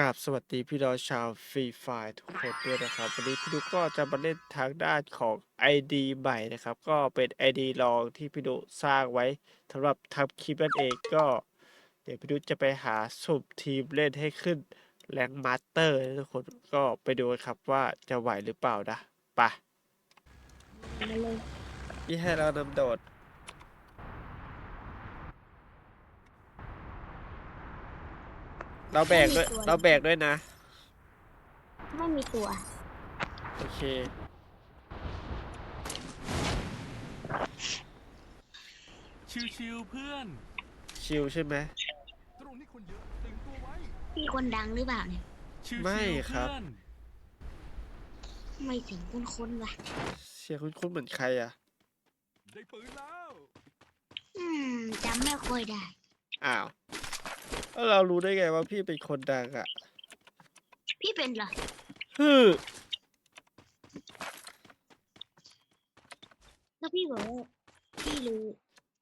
กราบสวัสดีพี่น้องชาวฟรีไฟทุกคนด้วยนะครับ วันนี้พี่ดุกก็จะมาเล่นทางด้านของ ID ใหม่นะครับ ก็เป็น ID ลองที่พี่ดุสร้างไว้สำหรับทำคลิปนั่นเองก็ เดี๋ยวพี่ดุจะไปหาสุ่มทีมเล่นให้ขึ้นแรงมาสเตอร์นะทุกคนก็ไปดูกันครับว่าจะไหวหรือเปล่านะไปะมาเลยที่ให้เรานำโดด เราแบกด้วยเราแบกด้วยนะ ไม่มีตัว โอเค ชิวๆเพื่อน ชิลใช่ไหม ตรงนี้คนเยอะตื่นตัวไว้พี่คนดังหรือเปล่าเนี่ย ชิวๆไม่ครับ เพื่อนไม่ถึงคุ้นคุ้นๆว่ะเสียงคุ้นๆเหมือนใครอะ ได้ปืนแล้ว อืมจำไม่ค่อยได้ อ้าว แล้วเรารู้ได้ไงว่าพี่เป็นคนดังอะพี่เป็นเหรอฮึมแล้วพี่บอกว่าพี่รู้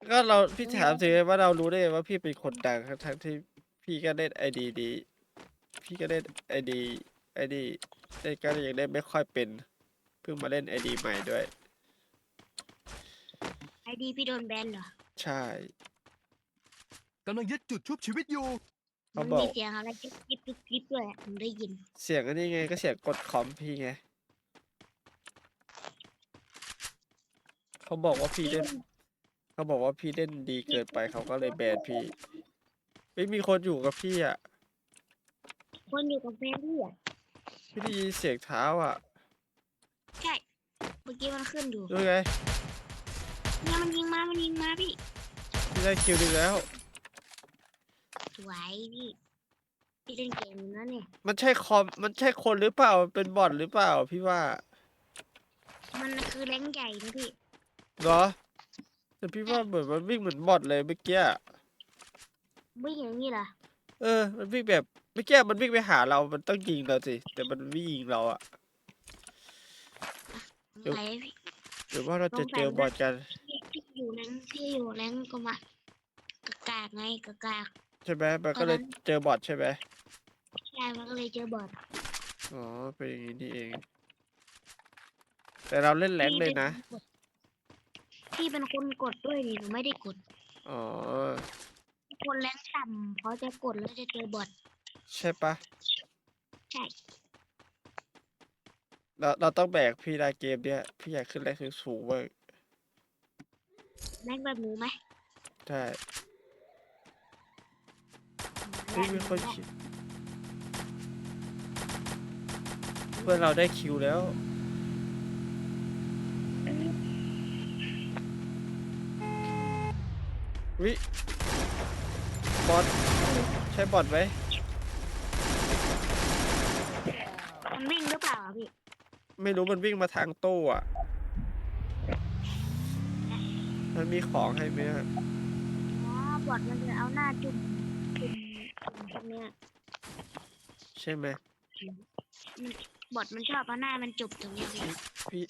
ก็เราพี่ถามสิว่าเรารู้ได้ไงว่าพี่เป็นคนดังทั้งๆที่พี่ก็เล่นไอดีดี พี่ก็เล่นไอดีไอดีเล่นก็ยังเล่นไม่ค่อยเป็น เพิ่งมาเล่นไอดีใหม่ด้วยไอดีพี่โดนแบนเหรอ ใช่ กำลังยึดจุดชุบชีวิตอยู่เขามันบอก มีเสียงอะไรกิ๊บกิ๊บกิ๊บกิ๊บด้วยอะผมได้ยิน เสียงอันนี้ไงก็เสียงกดคอมพี่ไงเขาบอกว่าพี่เล่นเขาบอกว่าพี่เล่นดีเกินไปเขาก็เลยแบนพี่ ไม่มีคนอยู่กับพี่อะ คนอยู่กับแฟนพี่อะพี่ได้ยินเสียงเท้าอะใช่เมื่อกี้มันขึ้นอยู่ดูไงเนี่ยมันยิงมา มันยิงมาพี่พี่ได้คิวหนึงแล้ว สวยพี่พี่เล่นเกมอยู่นะเนี่ย มันใช่คอมมันใช่คนหรือเปล่ามันเป็นบอทหรือเปล่า พี่ว่ามันคือแรงใหญ่นะพี่เหรอแต่พี่ว่าเหมือนมันวิ่งเหมือนบอทเลยเมื่อกี้อะวิ่งอย่างนี้เหรอเออ มันวิ่งแบบเมื่อกี้มันวิ่งไปหาเรา มันต้องยิงเราสิแต่มันวิ่งยิงเราอะ เดี๋ยวอะไรพี่หรือว่าเราจะสงสัยเจอบอทกันพี่พี่อยู่แรงพี่อยู่แรงก็มากากากไงกากากใช่ไหมมันก็เลยเจอบอทใช่ไหมใช่มันก็เลยเจอบอดอ๋อเป็นอย่างนี้นี่เอง แต่เราเล่นแรงเลยนะพี่เป็นคนกดด้วยนี่หนูไม่ได้กด อ๋อคนแรงต่ำเขาจะกดแล้วจะเจอบอดใช่ปะใช่ เราเราต้องแบกพี่ได้เกมเนี้ยพี่อยากขึ้นแรงสูงๆเว้ยแรงแบบหนูไหมใช่ เฮ้ยมีคนคิดเพื่อนเราได้คิวแล้ว วิบอทใช่บอทไหมมันวิ่งหรือเปล่าอะพี่ไม่รู้มันวิ่งมาทางตู้อะ มันมีของให้ไหมอะ อ๋อบอดมันจะเอาหน้าจุ่ม จุ่มจุ่มตรงเนี้ยใช่ไหมบอดมันชอบเอาหน้ามันจุ่มตรงเนี้ยพี่พี่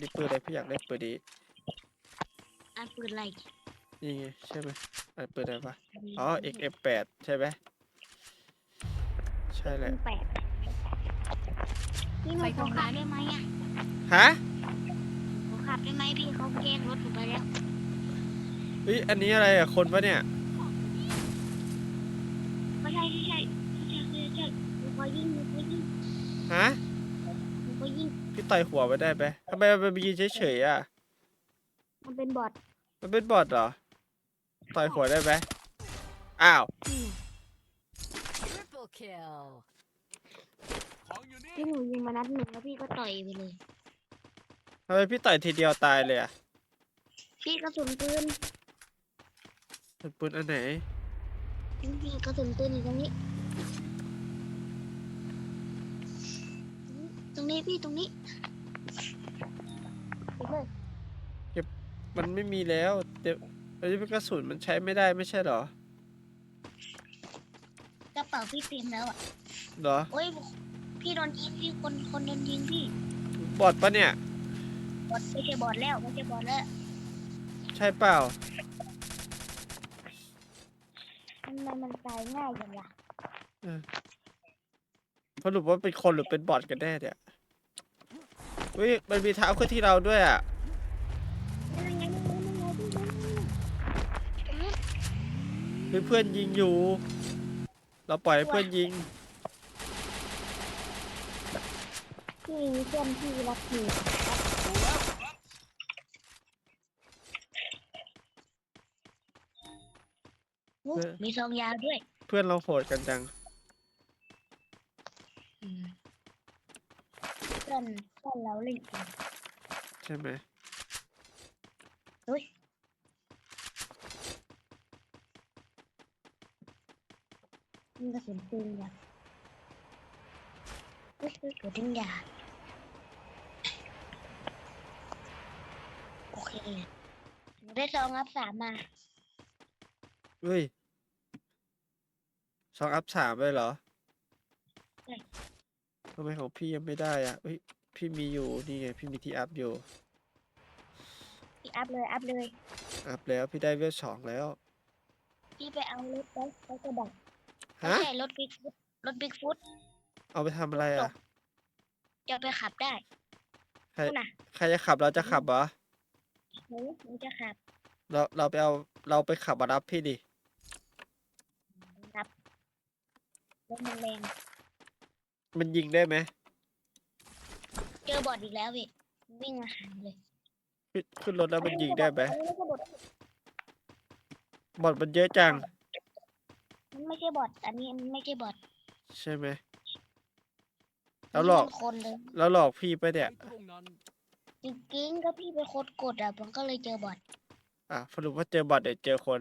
นี่ปืนอะไรพี่อยากเล่นปืนนี้อันปืนอะไรนี่ไงใช่ไหมอันปืนอะไรปะอ๋อ XM8 ใช่ไหมใช่แหปืละนแปดพี่หนูขอขับได้ไหมอะฮะขอขับได้ไหมพี่เขาแกล้งรถผมไปแล้วเฮ้ยอันนี้อะไรอะ คนปะเนี่ย ไม่ใช่ไม่ช่ไม่ใช่ไม่ใช่หนูขอยิงหนูขอยิงฮะ หนูขอยิงพี่ต่อยหัวไปได้ไหมทำไมมันไปยืนเฉยๆอะ มันเป็นบอดมันเป็นบอทเหรอ ต่อยหัวได้ไหมอ้าวนี่ Triple kill. ของอยู่นี่ พี่หนูยิงมานัดหนึ่งแล้วพี่ก็ต่อยไปเลย ทำไมพี่ต่อยทีเดียวตายเลยอะพี่กระสุนปืน เป็นปืนอันไหน พี่กระสุนปืนอยู่ตรงนี้ ตรงนี้พี่ตรงนี้ไปเลยมันไม่มีแล้วเดี๋ยวอันนี้เป็นกระสุนมันใช้ไม่ได้ไม่ใช่เหรอ กระเป๋าพี่เต็มแล้วอะเหรอ โอ้ยพี่โดนยิงพี่คนคนโดนยิงพี่บอทปะเนี่ย บอดไม่ใช่บอดแล้วไม่ใช่บอดแล้ว ใช่เปล่าทำไมมันตายง่ายจังวะเออสรุปว่าเป็นคนหรือเป็นบอทกันแน่เนี่ยเฮ้ยมันมีเท้าขึ้นที่เราด้วยอะนั่นไงนั่นไงนั่นไงพี่นั่นตรงนู้นมีเพื่อนยิงอยู่ เราปล่อยให้เพื่อนยิงพี่มีเพื่อนที่รักอ อุ๊ยเออ มีซองยาวด้วยเพื่อนเราโหดกันจัง อืมเพื่อนเพื่อนเราเล่นเกมใช่ไหมอุ้ยมันกระสุนปืนว่ะอุ้ยอุ้ยกระทิ้งยาโอเคหนูได้ซองอัพสามมา เฮ้ยสองอัพสามเลยเหรอใช่ ทำไมของพี่ยังไม่ได้อะเฮ้ยพี่มีอยู่นี่ไงพี่มีที่อัพอยู่ พี่อัพเลยอัพเลยอัพแล้วพี่ได้เวลสองแล้วพี่ไปเอารถไปไปกระบะไม่ฮะใช่รถบิ๊กฟุตรถบิ๊กฟุตเอาไปทำอะไรอะ จะไปขับได้ใครนู่นน่ะใครจะขับเราจะขับเหรอหนูหนูจะขับเราเราไปเอาเราไปขับมารับพี่ดิ รับ รถมันแรงมันยิงได้ไหมเจอบอดอีกแล้วพี่วิ่งมาหาเลยขึ้นขึ้นรถแล้วมันยิงได้ไหมอันนี้ไม่ใช่บอดบอทมันเยอะจัง มันไม่ใช่บอดอันนี้มันไม่ใช่บอดใช่ไหมแล้วหลอกมันคนเลยแล้วหลอกพี่ไปะเนี่ยตรงนั้นจริงๆก็พี่เป็นคนกดอะผมก็เลยเจอบอดอะสรุปว่าเจอบอทเดี๋ยวเจอคน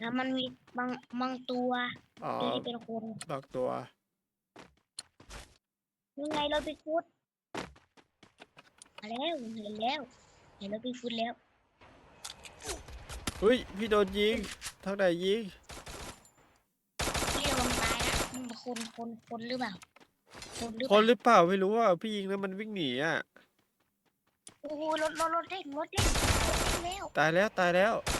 แล้วมันมีบางบางตัวอ๋อที่เป็นคนหลอกตัวยังไงเราไปฟุตมาแล้วเห็นแล้วเห็นเราไปฟุตแล้วเฮ้ยพี่โดนยิงทางไหนยิงพี่ระวังตายนะมันเป็นคนคนคนหรือเปล่าคนหรือคเปล่านหรือเปล่าไม่รู้อะพี่ยิงแล้วมันวิ่งหนีอะโอ้โหรถรถรถเด้งรถเด้งรถเด้งแล้วตายแล้วตายแล้วหาย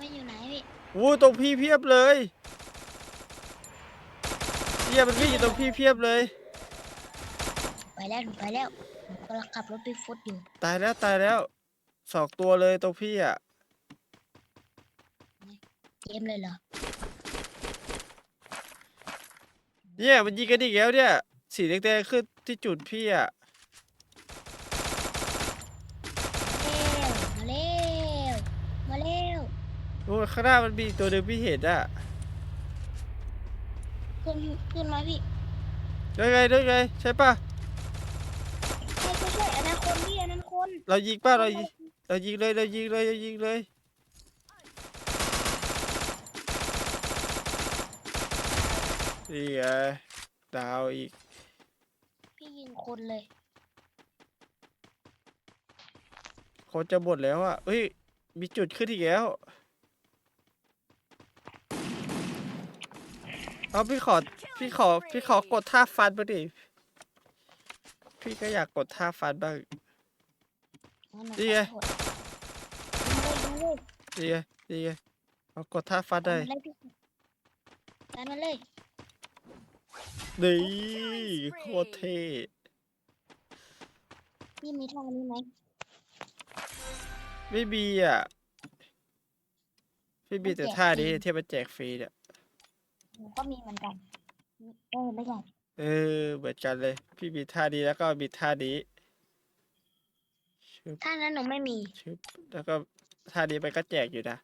ไปอยู่ไหนพี่โอ้ตรงพี่เพียบเลยเพียมันวิ่งอยู่ตรงพี่เพียบเลย ไปแล้วหนูไปแล้วหนูกำลังขับรถไปฟุตอยู่ตายแล้วตายแล้วสองตัวเลยตรงพี่อะเกมเลยเหรอเนี่ยมันยิงกันอีกแล้วเนี่ยสีแดงๆขึ้นที่จุดพี่อะ มาเร็วมาเร็ว โอ้ย ข้างหน้ามันมีอีกตัวหนึ่งพี่เห็นอะขึ้นขึ้นมาพี่ได้ไงได้ไงใช่ปะใช่ใช่ใช่อันนั้นคนพี่อันนั้นคนเรายิงป่ะเรายิงเรายิงเลยเรายิงเลยเรายิงเลยนี่ไงดาวอีก พี่ยิงคนเลยคนจะหมดแล้วอะเฮ้ยมีจุดขึ้นอีกแล้ว เอาพี่ขอพี่ขอพี่ขอกดท่าฟันมาดิ พี่ก็อยากกดท่าฟันบ้างงั้นหนูนี่ไงขอโทษยิงเลยยิงเลยนี่ไงนี่ไงเอากดท่าฟันได้ยิงเลยพี่ดันมาเลยนี่โคตรเท่พี่มีท่านี้ไหมไม่มีอะ พี่มีแต่ท่านี้ที่มันแจกฟรีเนี่ยหนู ก็มีเหมือนกัน เออไม่ใช่เออเหมือนกันเลย พี่มีท่านี้แล้วก็มีท่านี้ชึบท่านั้นหนูไม่มี ชึบแล้วก็ท่านี้มันก็แจกอยู่นะ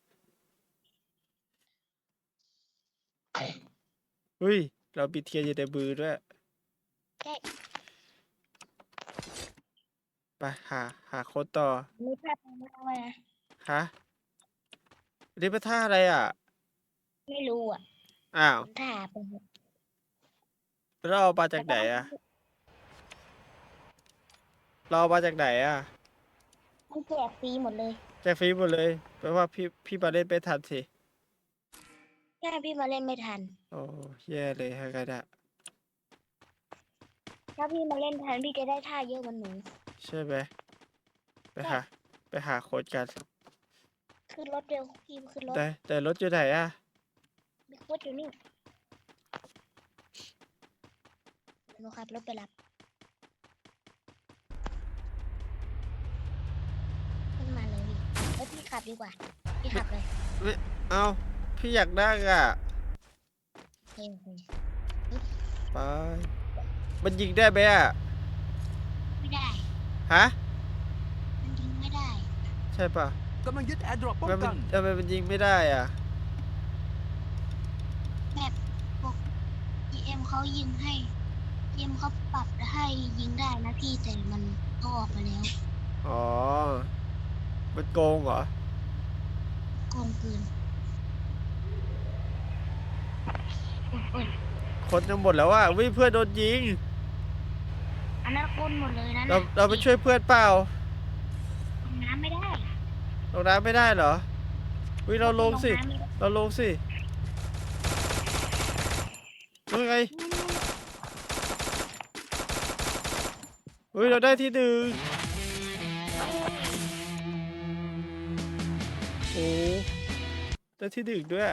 เฮ้ย เรามีเทียนอยู่ในมือด้วยใช่ ไปหาหาคนต่อมีท่าทางไม่เอาไว้นะฮะอันนี้เป็นท่าอะไรอะ ไม่รู้อะ อ้าวท่าไปเถอะเราเอามาจากไหนอะเราเอามาจากไหนอะมันแจกฟรีหมดเลยแจกฟรีหมดเลยแปลว่าพี่พี่มาเล่นไม่ทันสิแค่พี่มาเล่นไม่ทัน โอ้แย่เลยฮะกันอะถ้าพี่มาเล่นทันพี่จะได้ท่าเยอะกว่าหนู ใช่ไหมไปใช่หาไปหาโค้ดกัน ขึ้นรถเร็วพี่ขึ้นรถ แต่แต่รถอยู่ไหนอะ บิ๊กฟุตอยู่นี่หนูขับรถไปรับขึ้นมาเลยพี่เอ้ยพี่ขับดีกว่า พี่ขับเลยเอาพี่อยากได้อะ เฮ้ยเฮ้ยไป มันยิงได้ไหมอะ ไม่ได้ ฮะ มันยิงไม่ได้ ใช่ปะกำลังยึดแอร์ดรอปป้องทำไมมักันนทำไมมันยิงไม่ได้อะ เขายิงให้ EM เขาปรับให้ยิงได้นะพี่แต่มันเอาออกไปแล้วอ๋อ มันโกงเหรอ โกงเกินโอ้ยโอ้ยคนจะหมดแล้วอะวิเพื่อนโดนยิงอันนั้นโกนหมดเลยนะเราเราไปช่วยเพื่อนเปล่าลงน้ำไม่ได้ลงน้ำไม่ได้เหรอวิเราลงสิ น้ำไม่ได้เราลงสิ ลงไงเฮ้ยเราได้ที่หนึ่งโอ้ได้ที่หนึ่งด้วย